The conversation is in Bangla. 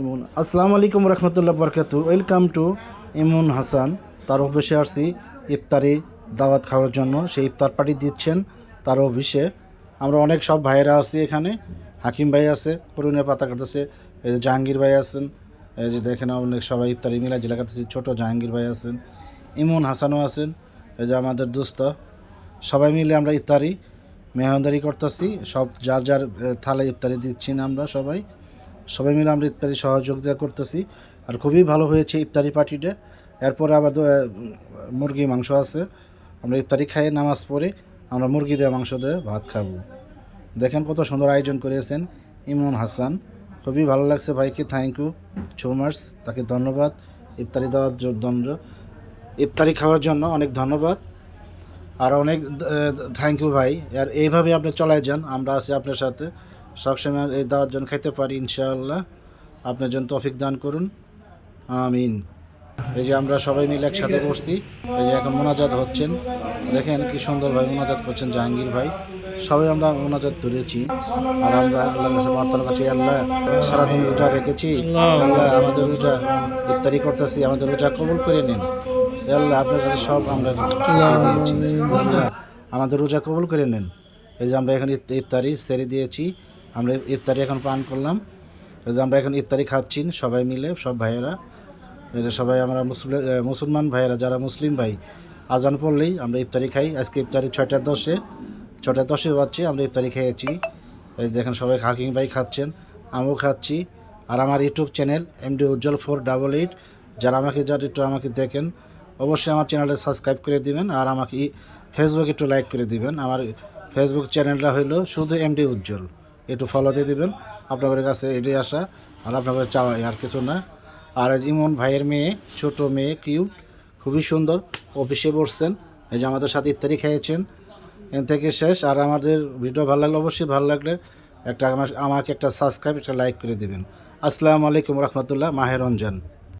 ইমন আসসালামু আলাইকুম রহমতুল্লাহ বরকাতু ওয়েলকাম টু ইমন হাসান। তার অফিসে আসছি। ইফতারি দাওয়াত খাওয়ার জন্য। সেই ইফতার পার্টি দিচ্ছেন তার অফিসে। আমরা অনেক সব ভাইয়েরা আছি এখানে। হাকিম ভাই আছে করুণের পাতা কাটতেছে এই যে জাহাঙ্গীর ভাই আছেন এই যে দেখেন অনেক সবাই ইফতারি মিলা জেলা কাটতেছে ছোটো জাহাঙ্গীর ভাই আছেন ইমন হাসানও আছেন এই যে আমাদের দোস্ত সবাই মিলে আমরা ইফতারি মেহমানদারি করতেছি। সব যার যার এ, থালায় ইফতারি দিচ্ছি আমরা সবাই। সবাই মিলে আমরা ইফতারি সহযোগিতা করতেছি। আর খুবই ভালো হয়েছে ইফতারি পার্টিটা। এরপরে আবার মুরগি, মাংস আছে। আমরা ইফতারি খাই, নামাজ পড়ে। আমরা মুরগি দিয়ে মাংস দিয়ে ভাত খাব। দেখেন কত সুন্দর আয়োজন করেছেন ইমন হাসান। খুবই ভালো লাগছে ভাইকে থ্যাংক ইউ সো মাচ তাকে ধন্যবাদ। ইফতারি দেওয়ার জন্য। ইফতারি খাওয়ার জন্য অনেক ধন্যবাদ। আর অনেক থ্যাংক ইউ ভাই। আর এইভাবে আপনি চলাই যান, আমরা আছি আপনার সাথে। সবসময় এই দাওয়ার জন্য খেতে পারি ইনশাআল্লাহ। আপনার জন্য তফিক দান করুন। আমিন। এই যে আমরা সবাই মিলে একসাথে বসছি। এই যে এখন মোনাজাত হচ্ছেন। দেখেন কি সুন্দর ভাই মোনাজাত করছেন জাহাঙ্গীর ভাই। সবাই আমরা মোনাজাত ধরেছি। আর আমরা আল্লাহর কাছে প্রার্থনা করছি আল্লাহ সারাদিন রোজা রেখেছি। আল্লাহ আমাদের রোজা ইফতারি করতেছি আমাদের রোজা কবুল করে নিন। আল্লাহ আপনার কাছে সব আমরা দিয়েছি। আল্লাহ, আমাদের রোজা কবুল করে নেন। এই যে আমরা এখন ইফ- ইফতারি সেরে দিয়েছি। আমরা ইফতারি এখন পান করলাম। আমরা এখন ইফতারি খাচ্ছি, সবাই মিলে, সব ভাইয়েরা। এটা সবাই আমরা মুসলিম মুসলমান ভাইয়েরা, যারা মুসলিম ভাই, আজান পড়লেই আমরা ইফতারি খাই। আজকে ইফতারি ছয়টা দশে ছটা দশে বাজছে, আমরা ইফতারি খেয়েছি। এই দেখেন সবাই হাকিম ভাই খাচ্ছেন, আমিও খাচ্ছি। আর আমার YouTube channel MD Ujjwal four double eight, যারা আমাকে যারা একটু আমাকে দেখেন, অবশ্যই আমার চ্যানেলটা সাবস্ক্রাইব করে দিবেন আর আমাকে ফেসবুক একটু লাইক করে দিবেন। আমার ফেসবুক চ্যানেলটা হলো শুধু এমডি উজ্জ্বল। একটু ফলো দিয়ে দেবেন। আপনাদের কাছে এটাই আসা আর আপনাদের চাওয়াই, আর কিছু না। আর ইমন ভাইয়ের মেয়ে, ছোট মেয়ে কিউট খুবই সুন্দর, অফিসে বসছেন। এই যে আমাদের সাথে ইত্যাদি খেয়েছেন। এর থেকে শেষ, আর আমাদের ভিডিও ভালো লাগলে অবশ্যই ভালো লাগলে একটা আমাকে একটা সাবস্ক্রাইব একটা লাইক করে দেবেন। আসসালামু আলাইকুম রহমতুল্লাহ মাহের রমজান।